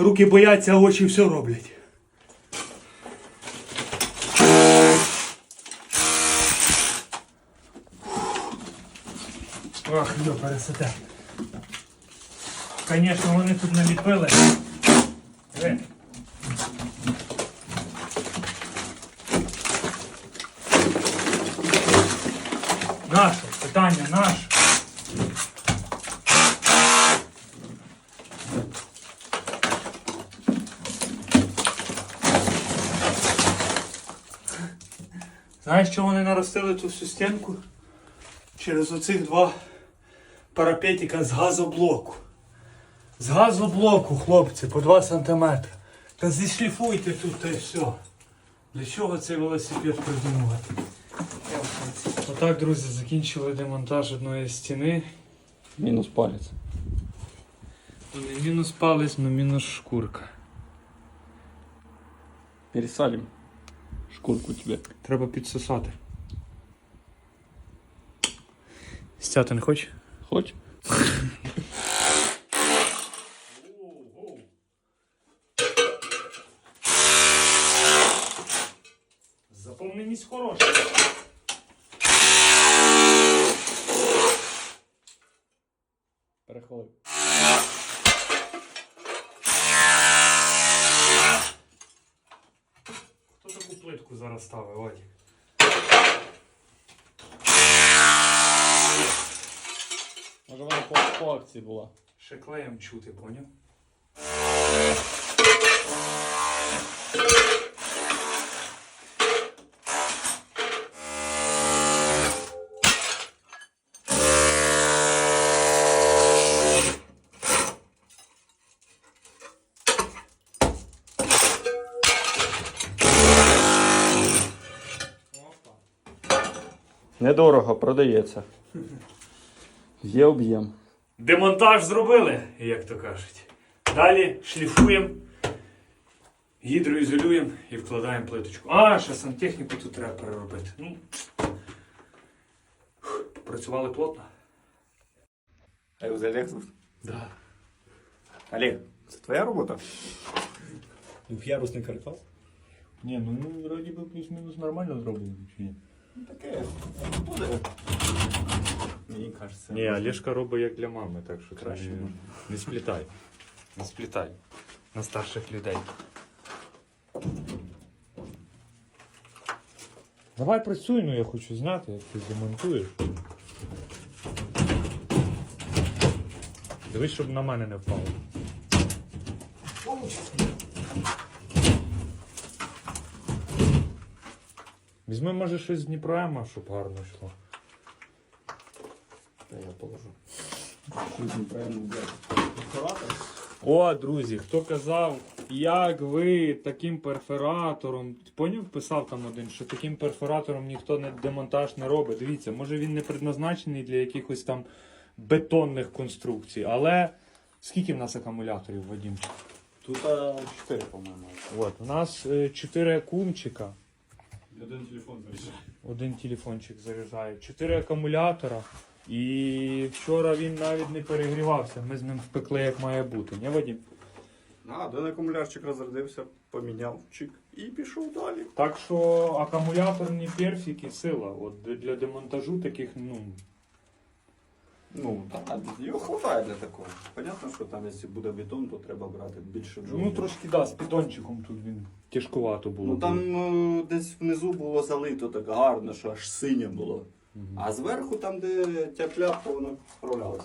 руки бояться, а очі все роблять. Ох, йо, пересете. Звісно, вони тут наліпили. Диви. Наше, питання наше. Знаєш, що вони наростили ту всю стінку? Через оцих два парапетика з газоблоку. З газоблоку, хлопці, по 2 сантиметри. Та зішліфуйте тут та й все. Для чого цей велосипед придумувати? Отак, друзі, закінчили демонтаж одної стіни. Мінус палець. Ну, Не мінус палець, але мінус шкурка. Пересадим шкурку тебе. Треба підсосати. Стяти не хочеш? Хоч? Заповненість хороша. Переходь. Хто таку зараз Вадик? Може вона по, по акції була. Ще клеєм чути, поняв? Недорого продається. Є об'єм. Демонтаж зробили, як то кажуть. Далі шліфуємо, гідроізолюємо і вкладаємо плиточку. А, ще сантехніку тут треба переробити. Ну, працювали плотно. А його Олег звуть? Да. Олег, це твоя робота? Двухъярусный каркас? Ні, ну, ну вроді би плюс-мінус нормально зроблено, чи ні? Таке буде. Мені кажеться. Ні, Олешка робить як для мами, так що Краще не, не сплітай. Не сплітай. На старших людей. Давай працюй, ну я хочу знати, як ти демонтуєш. Дивись, щоб на мене не впало. Візьми, може, щось з Дніпроема, щоб гарно йшло. Та я положу. Щось неправильно взяти. О, друзі, хто казав, як ви таким перфоратором. Поняв, писав там один, що таким перфоратором ніхто не демонтаж не робить. Дивіться, може він не предназначений для якихось там бетонних конструкцій, але скільки в нас акумуляторів, Вадим? Тут 4, по-моєму. От, у нас 4 акумчика, Один телефон заряджає. один телефончик заряджає, Чотири акумулятора. І вчора він навіть не перегрівався. Ми з ним впекли як має бути. Не Вадим? А, один акумулярчик розрядився, поміняв чик і пішов далі. Так що акумуляторні персики сила. От для демонтажу таких, ну. Ну, так, його хватає для такого. Понятно, що там, якщо буде бетон, то треба брати більше джоулів. Ну трошки да, з підончиком тут він тяжкувато було. Ну там е, десь внизу було залито так гарно, що аж синє було. А зверху, там, де тяп-ляп, то воно справлялося.